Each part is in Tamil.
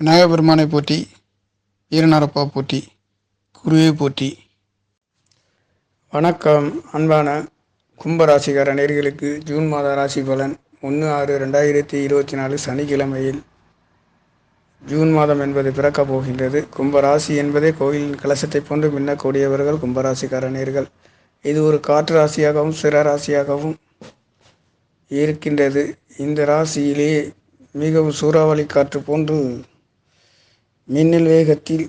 விநாயகபெருமானை போட்டி ஈரநரப்பா போட்டி குருவே போட்டி வணக்கம் அன்பான கும்பராசிக்கார நேர்களுக்கு ஜூன் மாத ராசி பலன் ஒன்று ஆறு ரெண்டாயிரத்தி இருபத்தி நாலு சனிக்கிழமையில். ஜூன் மாதம் என்பது பிறக்கப் போகின்றது. கும்பராசி என்பதே கோயிலின் கலசத்தை போன்று மின்னக்கூடியவர்கள் கும்பராசிக்கார நேர்கள். இது ஒரு காற்று ராசியாகவும் சிற ராசியாகவும் இருக்கின்றது. இந்த ராசியிலே மிகவும் சூறாவளி காற்று போன்று மின்னல் வேகத்தில்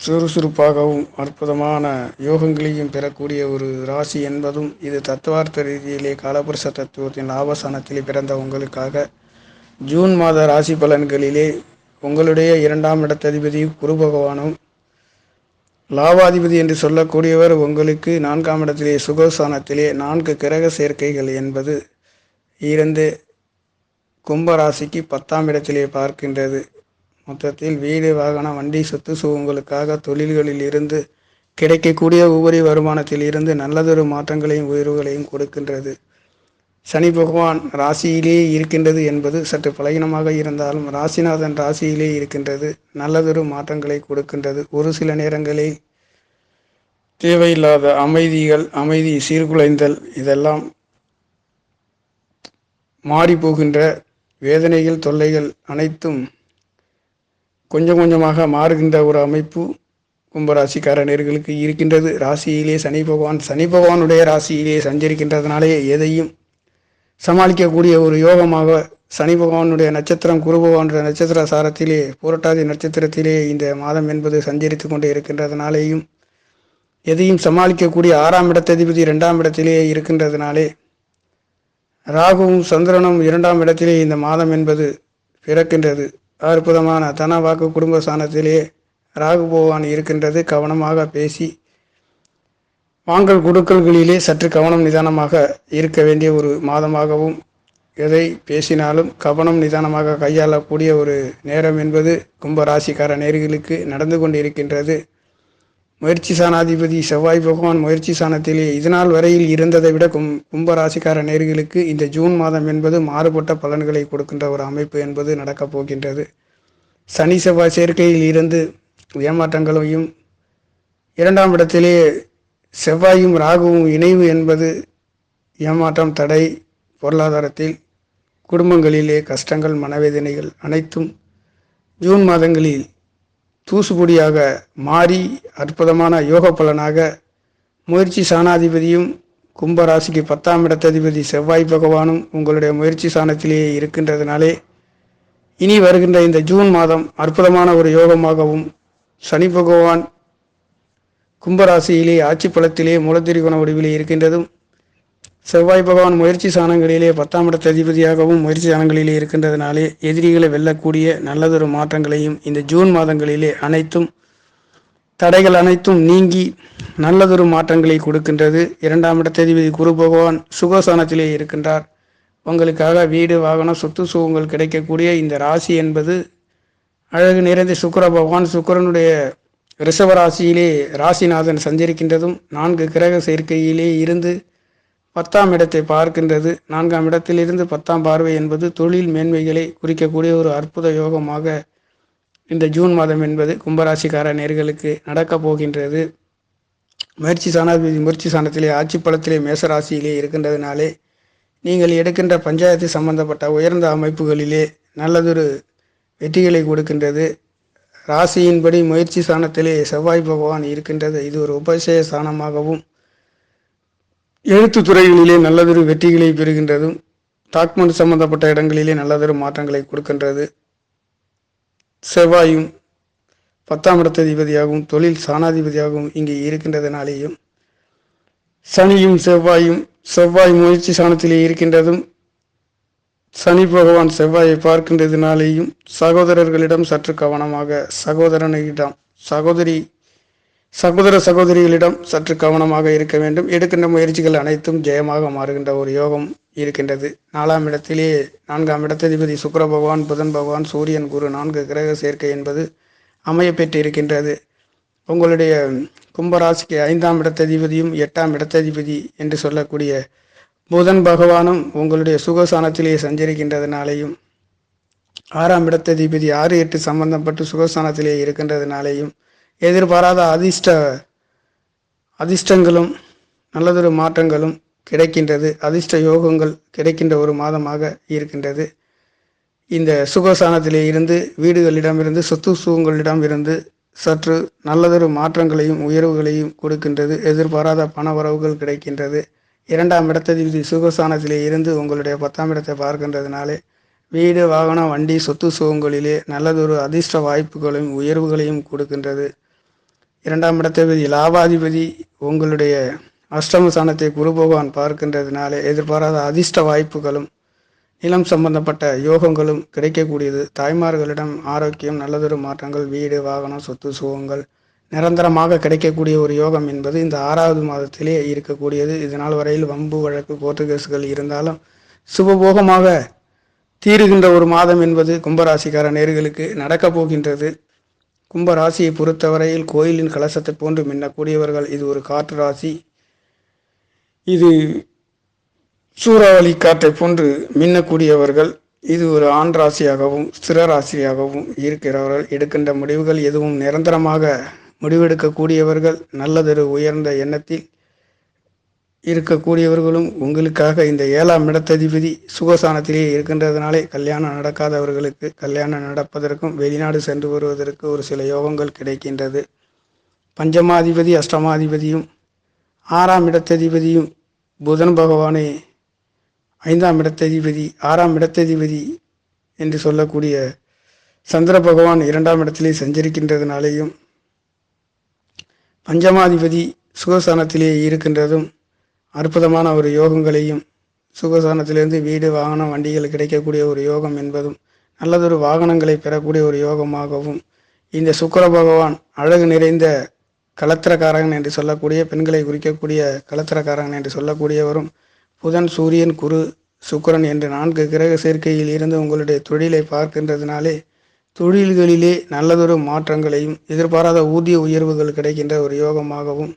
சுறுசுறுப்பாகவும் அற்புதமான யோகங்களையும் பெறக்கூடிய ஒரு ராசி என்பதும் இது தத்துவார்த்த ரீதியிலே காலபுருஷ தத்துவத்தின் லாபசானத்திலே பிறந்த உங்களுக்காக. ஜூன் மாத ராசி பலன்களிலே உங்களுடைய இரண்டாம் இடத்ததிபதி குரு பகவானும் லாபாதிபதி என்று சொல்லக்கூடியவர் உங்களுக்கு நான்காம் இடத்திலே சுகஸ்தானத்திலே நான்கு கிரக சேர்க்கைகள் என்பது இருந்து கும்பராசிக்கு பத்தாம் இடத்திலே பார்க்கின்றது. மொத்தத்தில் வீடு வாகனம் வண்டி சொத்து சுகங்களுக்காக தொழில்களில் இருந்து கிடைக்கக்கூடிய உபரி வருமானத்தில் இருந்து நல்லதொரு மாற்றங்களையும் உயர்வுகளையும் கொடுக்கின்றது. சனி பகவான் ராசியிலே இருக்கின்றது என்பது சற்று பலகீனமாக இருந்தாலும் ராசிநாதன் ராசியிலே இருக்கின்றது. நல்லதொரு மாற்றங்களை கொடுக்கின்றது. ஒரு சில நேரங்களில் தேவையில்லாத அமைதிகள் அமைதி சீர்குலைந்தல் இதெல்லாம் மாறிப்போகின்ற வேதனைகள் தொல்லைகள் அனைத்தும் கொஞ்சம் கொஞ்சமாக மாறுகின்ற ஒரு அமைப்பு கும்பராசிக்கார நேர்களுக்கு இருக்கின்றது. ராசியிலே சனி பகவான் சனி பகவானுடைய ராசியிலே சஞ்சரிக்கின்றதுனாலே எதையும் சமாளிக்கக்கூடிய ஒரு யோகமாக சனி பகவானுடைய நட்சத்திரம் குரு பகவானுடைய நட்சத்திர சாரத்திலே புரட்டாதி நட்சத்திரத்திலே இந்த மாதம் என்பது சஞ்சரித்து கொண்டே இருக்கின்றதுனாலேயும் எதையும் சமாளிக்கக்கூடிய ஆறாம் இடத்ததிபதி இரண்டாம் இடத்திலே இருக்கின்றதுனாலே ராகுவும் சந்திரனும் இரண்டாம் இடத்திலே இந்த மாதம் என்பது பிறக்கின்றது. அற்புதமான தன வாக்கு குடும்ப ஸ்தானத்திலே ராகு பகவான் இருக்கின்றது கவனமாக பேசி வாங்கல் கொடுக்கல்களிலே சற்று கவனம் நிதானமாக இருக்க வேண்டிய ஒரு மாதமாகவும் எதை பேசினாலும் கவனம் நிதானமாக கையாளக்கூடிய ஒரு நேரம் என்பது கும்பராசிக்கார நேர்களுக்கு நடந்து கொண்டிருக்கின்றது. முயற்சி சாணாதிபதி செவ்வாய் பகவான் முயற்சி சாணத்திலே இதனால் வரையில் இருந்ததை விட கும் கும்பராசிக்கார நேர்களுக்கு இந்த ஜூன் மாதம் என்பது மாறுபட்ட பலன்களை கொடுக்கின்ற ஒரு அமைப்பு என்பது நடக்கப் போகின்றது. சனி செவ்வாய் சேர்க்கையில் இருந்து ஏமாற்றங்களையும் இரண்டாம் இடத்திலே செவ்வாயும் ராகுவும் இணைவு என்பது ஏமாற்றம் தடை பொருளாதாரத்தில் குடும்பங்களிலே கஷ்டங்கள் மனவேதனைகள் அனைத்தும் ஜூன் மாதங்களில் தூசுபொடியாக மாறி அற்புதமான யோக பலனாக முயற்சி சாணாதிபதியும் கும்பராசிக்கு பத்தாம் இடத்ததிபதி செவ்வாய் பகவானும் உங்களுடைய முயற்சி சாணத்திலேயே இருக்கின்றதுனாலே இனி வருகின்ற இந்த ஜூன் மாதம் அற்புதமான ஒரு யோகமாகவும் சனி பகவான் கும்பராசியிலே ஆட்சி பலத்திலே மூலத்திரிகுண வடிவிலே இருக்கின்றதும் செவ்வாய் பகவான் முயற்சி சாணங்களிலே பத்தாம் இடத்த அதிபதியாகவும் முயற்சி சாணங்களிலே இருக்கின்றதுனாலே எதிரிகளை வெல்லக்கூடிய நல்லதொரு மாற்றங்களையும் இந்த ஜூன் மாதங்களிலே அனைத்தும் தடைகள் அனைத்தும் நீங்கி நல்லதொரு மாற்றங்களை கொடுக்கின்றது. இரண்டாம் இடத்ததிபதி குரு பகவான் சுகசானத்திலே இருக்கின்றார். உங்களுக்காக வீடு வாகனம் சொத்து சுகங்கள் கிடைக்கக்கூடிய இந்த ராசி என்பது அழகு நிறைந்த சுக்கர பகவான் சுக்கரனுடைய ரிஷப ராசியிலே ராசிநாதன் சஞ்சரிக்கின்றதும் நான்கு கிரக சேர்க்கையிலே இருந்து பத்தாம் இடத்தை பார்க்கின்றது. நான்காம் இடத்திலிருந்து பத்தாம் பார்வை என்பது தொழில் மேன்மைகளை குறிக்கக்கூடிய ஒரு அற்புத யோகமாக இந்த ஜூன் மாதம் என்பது கும்பராசிக்கார நேர்களுக்கு நடக்கப் போகின்றது. முயற்சி சாணாதிபதி முயற்சி சாணத்திலே ஆட்சி பலத்திலே மேசராசியிலே இருக்கின்றதுனாலே நீங்கள் எடுக்கின்ற பஞ்சாயத்து சம்பந்தப்பட்ட உயர்ந்த அமைப்புகளிலே நல்லதொரு வெற்றிகளை கொடுக்கின்றது. ராசியின்படி முயற்சி சாணத்திலே செவ்வாய் பகவான் இருக்கின்றது. இது ஒரு உபசய சாணமாகவும் எழுத்து துறைகளிலே நல்லதொரு வெற்றிகளை பெறுகின்றதும் டாக்குமெண்ட் சம்பந்தப்பட்ட இடங்களிலே நல்லதொரு மாற்றங்களை கொடுக்கின்றது. செவ்வாயும் பத்தாம் இடத்ததிபதியாகவும் தொழில் சாணாதிபதியாகவும் இங்கே இருக்கின்றதுனாலேயும் சனியும் செவ்வாயும் செவ்வாய் முயற்சி சாணத்திலே இருக்கின்றதும் சனி பகவான் செவ்வாயை பார்க்கின்றதுனாலேயும் சகோதரர்களிடம் சற்று கவனமாக சகோதரனிடம் சகோதரி சகோதர சகோதரிகளிடம் சற்று கவனமாக இருக்க வேண்டும். எடுக்கின்ற முயற்சிகள் அனைத்தும் ஜெயமாக மாறுகின்ற ஒரு யோகம் இருக்கின்றது. நாலாம் இடத்திலே நான்காம் இடத்ததிபதி சுக்கர பகவான் புதன் பகவான் சூரியன் குரு நான்கு கிரக சேர்க்கை என்பது அமைய பெற்றிருக்கின்றது. உங்களுடைய கும்பராசிக்கு ஐந்தாம் இடத்ததிபதியும் எட்டாம் இடத்ததிபதி என்று சொல்லக்கூடிய புதன் பகவானும் உங்களுடைய சுகசானத்திலே சஞ்சரிக்கின்றதுனாலேயும் ஆறாம் இடத்ததிபதி ஆறு எட்டு சம்பந்தப்பட்டு சுகஸ்தானத்திலே இருக்கின்றதுனாலேயும் எதிர்பாராத அதிர்ஷ்ட அதிர்ஷ்டங்களும் நல்லதொரு மாற்றங்களும் கிடைக்கின்றது. அதிர்ஷ்ட யோகங்கள் கிடைக்கின்ற ஒரு மாதமாக இருக்கின்றது. இந்த சுகசானத்திலே இருந்து வீடுகளிடமிருந்து சொத்து சுகங்களிடம் இருந்து சற்று நல்லதொரு மாற்றங்களையும் உயர்வுகளையும் கொடுக்கின்றது. எதிர்பாராத பண வரவுகள் கிடைக்கின்றது. இரண்டாம் இடத்ததிபதி சுகசானத்திலே இருந்து உங்களுடைய பத்தாம் இடத்தை பார்க்கின்றதுனாலே வீடு வாகனம் வண்டி சொத்து சுகங்களிலே நல்லதொரு அதிர்ஷ்ட வாய்ப்புகளையும் உயர்வுகளையும் கொடுக்கின்றது. இரண்டாம் இடத்தபதி லாபாதிபதி உங்களுடைய அஷ்டமஸ்தானத்தை குரு பகவான் பார்க்கின்றதுனாலே எதிர்பாராத அதிர்ஷ்ட வாய்ப்புகளும் நிலம் சம்பந்தப்பட்ட யோகங்களும் கிடைக்கக்கூடியது. தாய்மார்களிடம் ஆரோக்கியம் நல்லதொரு மாற்றங்கள் வீடு வாகனம் சொத்து சுகங்கள் நிரந்தரமாக கிடைக்கக்கூடிய ஒரு யோகம் என்பது இந்த ஆறாவது மாதத்திலே இருக்கக்கூடியது. இதனால் வரையில் வம்பு வழக்கு கோர்ட்டு இருந்தாலும் சுபபோகமாக தீருகின்ற ஒரு மாதம் என்பது கும்பராசிக்கார நேர்களுக்கு நடக்கப் போகின்றது. கும்பராசியை பொறுத்தவரையில் கோயிலின் கலசத்தை போன்று மின்னக்கூடியவர்கள் இது ஒரு காற்று ராசி. இது சூறாவளி காற்றை போன்று மின்னக்கூடியவர்கள் இது ஒரு ஆண் ராசியாகவும் ஸ்திர ராசியாகவும் இருக்கிறவர்கள். எடுக்கின்ற முடிவுகள் எதுவும் நிரந்தரமாக முடிவெடுக்கக்கூடியவர்கள் நல்லதொரு உயர்ந்த எண்ணத்தில் இருக்கக்கூடியவர்களும் உங்களுக்காக இந்த ஏழாம் இடத்ததிபதி சுகசானத்திலே இருக்கின்றதுனாலே கல்யாணம் நடக்காதவர்களுக்கு கல்யாணம் நடப்பதற்கும் வெளிநாடு சென்று வருவதற்கு ஒரு சில யோகங்கள் கிடைக்கின்றது. பஞ்சமாதிபதி அஷ்டமாதிபதியும் ஆறாம் இடத்ததிபதியும் புதன் பகவானே ஐந்தாம் இடத்ததிபதி ஆறாம் இடத்ததிபதி என்று சொல்லக்கூடிய சந்திர பகவான் இரண்டாம் இடத்திலே சஞ்சரிக்கின்றதுனாலேயும் பஞ்சமாதிபதி சுகசானத்திலேயே இருக்கின்றதும் அற்புதமான ஒரு யோகங்களையும் சுகசானத்திலிருந்து வீடு வாகனம் வண்டிகள் கிடைக்கக்கூடிய ஒரு யோகம் என்பதும் நல்லதொரு வாகனங்களை பெறக்கூடிய ஒரு யோகமாகவும் இந்த சுக்கர பகவான் அழகு நிறைந்த கலத்திரக்காரகன் என்று சொல்லக்கூடிய பெண்களை குறிக்கக்கூடிய கலத்திரக்காரகன் என்று சொல்லக்கூடியவரும் புதன் சூரியன் குரு சுக்கரன் என்று நான்கு கிரக சேர்க்கையில் இருந்து உங்களுடைய தொழிலை பார்க்கின்றதுனாலே தொழில்களிலே நல்லதொரு மாற்றங்களையும் எதிர்பாராத ஊதிய உயர்வுகள் கிடைக்கின்ற ஒரு யோகமாகவும்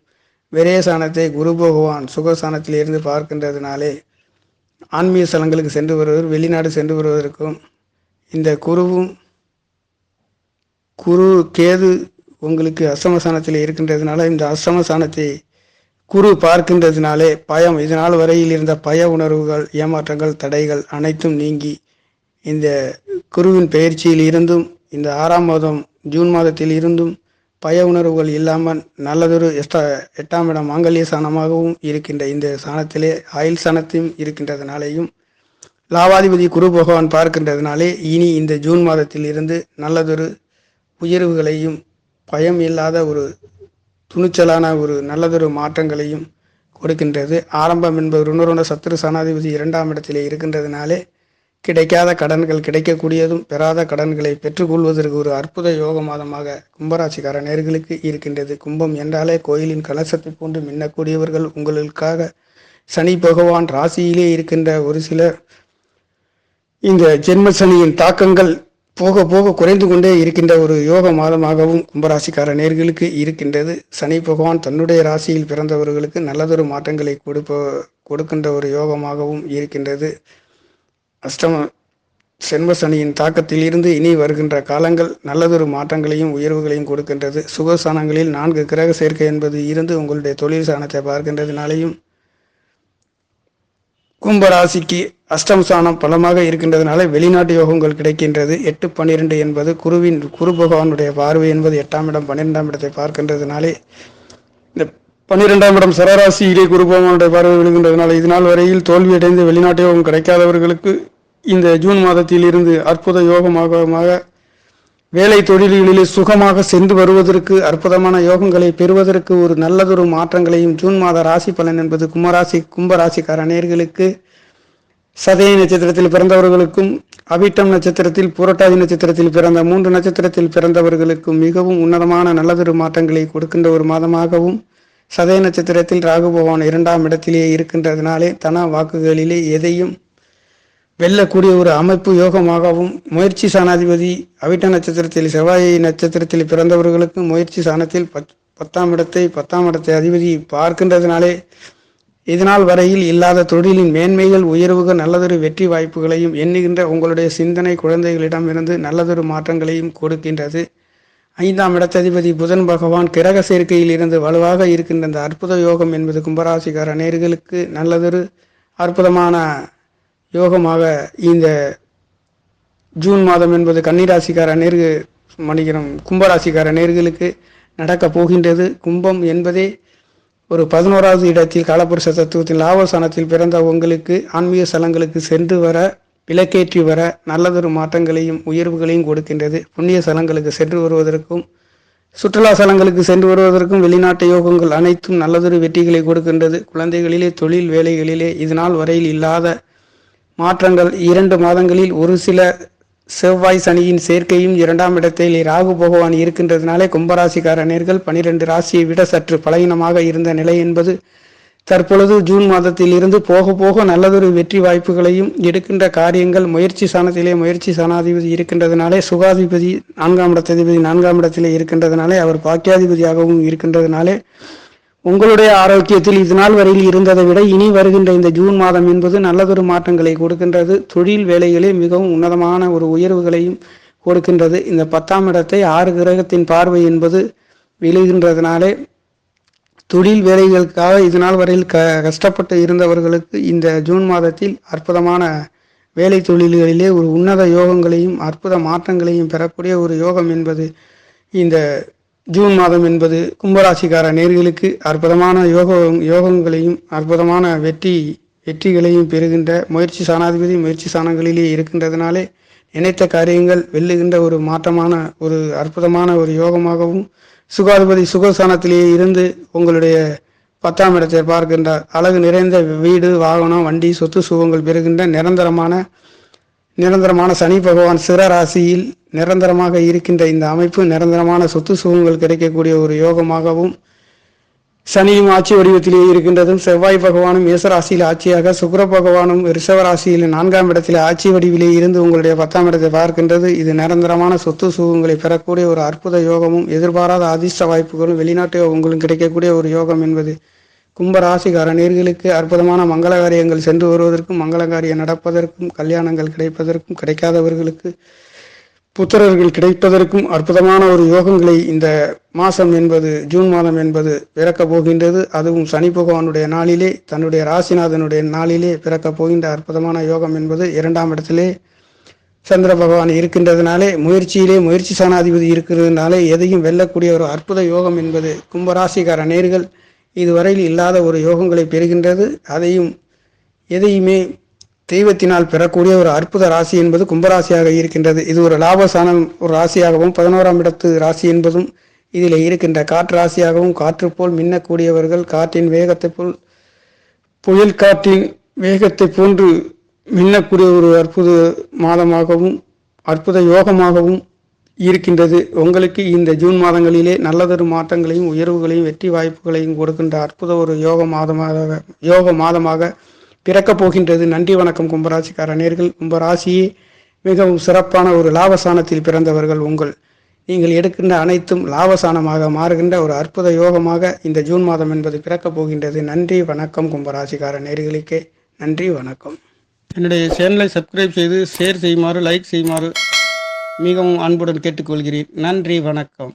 விரயசானத்தை குரு பகவான் சுகஸ்தானத்தில் இருந்து பார்க்கின்றதுனாலே ஆன்மீக ஸ்தலங்களுக்கு சென்று வருவர் வெளிநாடு சென்று வருவதற்கும் இந்த குருவும் குரு கேது உங்களுக்கு அஷ்டமஸ்தானத்தில் இருக்கின்றதுனால இந்த அஷ்டமஸ்தானத்தை குரு பார்க்கின்றதுனாலே பயம் இதனால் வரையில் இருந்த பய உணர்வுகள் ஏமாற்றங்கள் தடைகள் அனைத்தும் நீங்கி இந்த குருவின் பயிற்சியில் இருந்தும் இந்த ஆறாம் மாதம் ஜூன் மாதத்தில் இருந்தும் பய உணர்வுகள் இல்லாமல் நல்லதொரு எஸ்டா எட்டாம் இடம் மாங்கல்ய சாணமாகவும் இருக்கின்ற இந்த சாணத்திலே ஆயுள் சாணத்தையும் இருக்கின்றதுனாலேயும் லாவாதிபதி குரு பகவான் பார்க்கின்றதுனாலே இனி இந்த ஜூன் மாதத்தில் இருந்து நல்லதொரு உயர்வுகளையும் பயம் இல்லாத ஒரு துணிச்சலான ஒரு நல்லதொரு மாற்றங்களையும் கொடுக்கின்றது. ஆரம்பம் என்பது ருணருண சத்துரு சனாதிபதி இரண்டாம் இடத்திலே இருக்கின்றதுனாலே கிடைக்காத கடன்கள் கிடைக்கக்கூடியதும் பெறாத கடன்களை பெற்றுக்கொள்வதற்கு ஒரு அற்புத யோக மாதமாக கும்பராசிக்கார நேர்களுக்கு இருக்கின்றது. கும்பம் என்றாலே கோயிலின் கலசத்தை போன்று மின்னக்கூடியவர்கள் உங்களுக்காக சனி பகவான் ராசியிலே இருக்கின்ற ஒரு சிலர். இந்த ஜென்ம சனியின் தாக்கங்கள் போக போக குறைந்து கொண்டே இருக்கின்ற ஒரு யோக மாதமாகவும் கும்பராசிக்கார நேர்களுக்கு இருக்கின்றது. சனி பகவான் தன்னுடைய ராசியில் பிறந்தவர்களுக்கு நல்லதொரு மாற்றங்களை கொடுப்ப கொடுக்கின்ற ஒரு யோகமாகவும் இருக்கின்றது. அஷ்டம சென்ம சனியின் தாக்கத்தில் இருந்து இனி வருகின்ற காலங்கள் நல்லதொரு மாற்றங்களையும் உயர்வுகளையும் கொடுக்கின்றது. சுகசானங்களில் நான்கு கிரக சேர்க்கை என்பது இருந்து உங்களுடைய தொழில் சாணத்தை பார்க்கின்றதுனாலையும் கும்பராசிக்கு அஷ்டம் சாணம் பலமாக இருக்கின்றதுனால வெளிநாட்டு யோகங்கள் கிடைக்கின்றது. எட்டு பன்னிரெண்டு என்பது குருவின் குரு பகவானுடைய பார்வை என்பது எட்டாம் இடம் பன்னிரெண்டாம் இடத்தை பார்க்கின்றதுனாலே இந்த பன்னிரெண்டாம் இடம் சரராசியிலே குரு பகவானுடைய பார்வை விழுகின்றதுனால இதனால் வரையில் தோல்வியடைந்து வெளிநாட்டு யோகம் கிடைக்காதவர்களுக்கு இந்த ஜூன் மாதத்தில் இருந்து அற்புத யோகமாக வேலை தொழில்களிலே சுகமாக சென்று வருவதற்கு அற்புதமான யோகங்களை பெறுவதற்கு ஒரு நல்லதொரு மாற்றங்களையும் ஜூன் மாத ராசி பலன் என்பது கும்பராசி கும்பராசிக்கார நேர்களுக்கு சதய நட்சத்திரத்தில் பிறந்தவர்களுக்கும் அவிட்டம் நட்சத்திரத்தில் புரட்டாதி நட்சத்திரத்தில் பிறந்த மூன்று நட்சத்திரத்தில் பிறந்தவர்களுக்கும் மிகவும் உன்னதமான நல்லதொரு மாற்றங்களை கொடுக்கின்ற ஒரு மாதமாகவும் சதய நட்சத்திரத்தில் ராகு பகவான் இரண்டாம் இடத்திலேயே இருக்கின்றதுனாலே தன வாக்குகளிலே எதையும் வெல்லக்கூடிய ஒரு அமைப்பு யோகமாகவும் முயற்சி சாணாதிபதி அவிட்ட நட்சத்திரத்தில் செவ்வாய் நட்சத்திரத்தில் பிறந்தவர்களுக்கு முயற்சி சாணத்தில் பத் பத்தாம் இடத்தை பத்தாம் இடத்தை அதிபதி பார்க்கின்றதுனாலே இதனால் வரையில் இல்லாத தொழிலின் மேன்மைகள் உயர்வுகள் நல்லதொரு வெற்றி வாய்ப்புகளையும் எண்ணுகின்ற உங்களுடைய சிந்தனை குழந்தைகளிடமிருந்து நல்லதொரு மாற்றங்களையும் கொடுக்கின்றது. ஐந்தாம் இடத்ததிபதி புதன் பகவான் கிரக சேர்க்கையில் இருந்து வலுவாக இருக்கின்ற இந்த அற்புத யோகம் என்பது கும்பராசிக்கார நேர்களுக்கு நல்லதொரு அற்புதமான யோகமாக இந்த ஜூன் மாதம் என்பது கன்னிராசிக்கார நேர்கு மன்னிக்கிறோம் கும்பராசிக்கார நேர்களுக்கு நடக்கப் போகின்றது. கும்பம் என்பதே ஒரு பதினோராவது இடத்தில் காலப்புருஷ தத்துவத்தின் லாபஸ்தானத்தில் பிறந்த உங்களுக்கு ஆன்மீக ஸ்தலங்களுக்கு சென்று வர விலக்கேற்றி வர நல்லதொரு மாற்றங்களையும் உயர்வுகளையும் கொடுக்கின்றது. புண்ணிய ஸ்தலங்களுக்கு சென்று வருவதற்கும் சுற்றுலா ஸ்தலங்களுக்கு சென்று வருவதற்கும் வெளிநாட்டு யோகங்கள் அனைத்தும் நல்லதொரு வெற்றிகளை கொடுக்கின்றது. குழந்தைகளிலே தொழில் வேலைகளிலே இதனால் வரையில் இல்லாத மாற்றங்கள் இரண்டு மாதங்களில் ஒரு சில செவ்வாய் சனியின் சேர்க்கையும் இரண்டாம் இடத்தில் ராகு பகவான் இருக்கின்றதுனாலே கும்பராசிக்கார நேர்கள் பனிரெண்டு ராசியை விட சற்று பலகீனமாக இருந்த நிலை என்பது தற்பொழுது ஜூன் மாதத்தில் இருந்து போக போக நல்லதொரு வெற்றி வாய்ப்புகளையும் எடுக்கின்ற காரியங்கள் முயற்சி சாணத்திலே முயற்சி சாணாதிபதி இருக்கின்றதுனாலே சுகாதிபதி நான்காம் இடத்ததிபதி நான்காம் இடத்திலே இருக்கின்றதுனாலே அவர் பாக்கியாதிபதியாகவும் இருக்கின்றதுனாலே உங்களுடைய ஆரோக்கியத்தில் இது நாள் வரையில் இருந்ததை விட இனி வருகின்ற இந்த ஜூன் மாதம் என்பது நல்லதொரு மாற்றங்களை கொடுக்கின்றது. தொழில் வேலைகளே மிகவும் உன்னதமான ஒரு உயர்வுகளையும் கொடுக்கின்றது. இந்த பத்தாம் இடத்தை ஆறு கிரகத்தின் பார்வை என்பது விழுகின்றதுனாலே தொழில் வேலைகளுக்காக இது நாள் வரையில் க கஷ்டப்பட்டு இருந்தவர்களுக்கு இந்த ஜூன் மாதத்தில் அற்புதமான வேலை தொழில்களிலே ஒரு உன்னத யோகங்களையும் அற்புத மாற்றங்களையும் பெறக்கூடிய ஒரு யோகம் என்பது இந்த ஜூன் மாதம் என்பது கும்பராசிக்கார நேர்களுக்கு அற்புதமான யோக யோகங்களையும் அற்புதமான வெற்றி வெற்றிகளையும் பெறுகின்ற முயற்சி சாணாதிபதி முயற்சி சாணங்களிலே இருக்கின்றதுனாலே நினைத்த காரியங்கள் வெல்லுகின்ற ஒரு மாற்றமான ஒரு அற்புதமான ஒரு யோகமாகவும் சுகாதிபதி சுகசானத்திலேயே இருந்து உங்களுடைய பத்தாம் இடத்தை பார்க்கின்றார். அழகு நிறைந்த வீடு வாகனம் வண்டி சொத்து சுகங்கள் பெறுகின்ற நிரந்தரமான நிரந்தரமான சனி பகவான் சிற ராசியில் நிரந்தரமாக இருக்கின்ற இந்த அமைப்பு நிரந்தரமான சொத்து சுகங்கள் கிடைக்கக்கூடிய ஒரு யோகமாகவும் சனியும் ஆட்சி வடிவத்திலேயே இருக்கின்றதும் செவ்வாய் பகவானும் மேசராசியில் ஆட்சியாக சுக்கர பகவானும் ரிஷவராசியில் நான்காம் இடத்தில் ஆட்சி வடிவிலே இருந்து உங்களுடைய பத்தாம் இடத்தை பார்க்கின்றது. இது நிரந்தரமான சொத்து சுகங்களை பெறக்கூடிய ஒரு அற்புத யோகமும் எதிர்பாராத அதிர்ஷ்ட வாய்ப்புகளும் வெளிநாட்டு யோகங்களும் கிடைக்கக்கூடிய ஒரு யோகம் என்பது கும்ப ராசிகார நேர்களுக்கு அற்புதமான மங்கள காரியங்கள் சென்று வருவதற்கும் மங்கள காரியம் நடப்பதற்கும் கல்யாணங்கள் கிடைப்பதற்கும் கிடைக்காதவர்களுக்கு புத்திரர்கள் கிடைப்பதற்கும் அற்புதமான ஒரு யோகங்களை இந்த மாதம் என்பது ஜூன் மாதம் என்பது பிறக்கப் போகின்றது. அதுவும் சனி பகவானுடைய நாளிலே தன்னுடைய ராசிநாதனுடைய நாளிலே பிறக்கப் போகின்ற அற்புதமான யோகம் என்பது இரண்டாம் இடத்திலே சந்திர பகவான் இருக்கின்றதுனாலே முயற்சியிலே முயற்சி சாணாதிபதி இருக்கிறதுனாலே எதையும் வெல்லக்கூடிய ஒரு அற்புத யோகம் என்பது கும்பராசிக்கார நேர்கள் இதுவரையில் இல்லாத ஒரு யோகங்களை பெறுகின்றது. அதையும் எதையுமே தெய்வத்தினால் பெறக்கூடிய ஒரு அற்புத ராசி என்பது கும்பராசியாக இருக்கின்றது. இது ஒரு லாபசான ஒரு ராசியாகவும் பதினோராம் இடத்து ராசி என்பதும் இதில் இருக்கின்ற. காற்று ராசியாகவும் காற்று போல் மின்னக்கூடியவர்கள் காற்றின் வேகத்தை போல் புயல் காற்றின் வேகத்தை போன்று மின்னக்கூடிய ஒரு அற்புத மாதமாகவும் அற்புத யோகமாகவும் இருக்கின்றது. உங்களுக்கு இந்த ஜூன் மாதங்களிலே நல்லதொரு மாற்றங்களையும் உயர்வுகளையும் வெற்றி வாய்ப்புகளையும் கொடுக்கின்ற அற்புத ஒரு யோக மாதமாக யோக மாதமாக பிறக்கப் போகின்றது. நன்றி வணக்கம் கும்பராசிக்கார நேர்கள். கும்பராசியே மிகவும் சிறப்பான ஒரு லாபசானத்தில் பிறந்தவர்கள் உங்கள். நீங்கள் எடுக்கின்ற அனைத்தும் லாபசானமாக மாறுகின்ற ஒரு அற்புத யோகமாக இந்த ஜூன் மாதம் என்பது பிறக்கப் போகின்றது. நன்றி வணக்கம் கும்பராசிக்கார நேர்களுக்கே. நன்றி வணக்கம். என்னுடைய சேனலை சப்ஸ்கிரைப் செய்து ஷேர் செய்யுமாறு லைக் செய்யுமாறு மிகவும் அன்புடன் கேட்டுக்கொள்கிறேன். நன்றி வணக்கம்.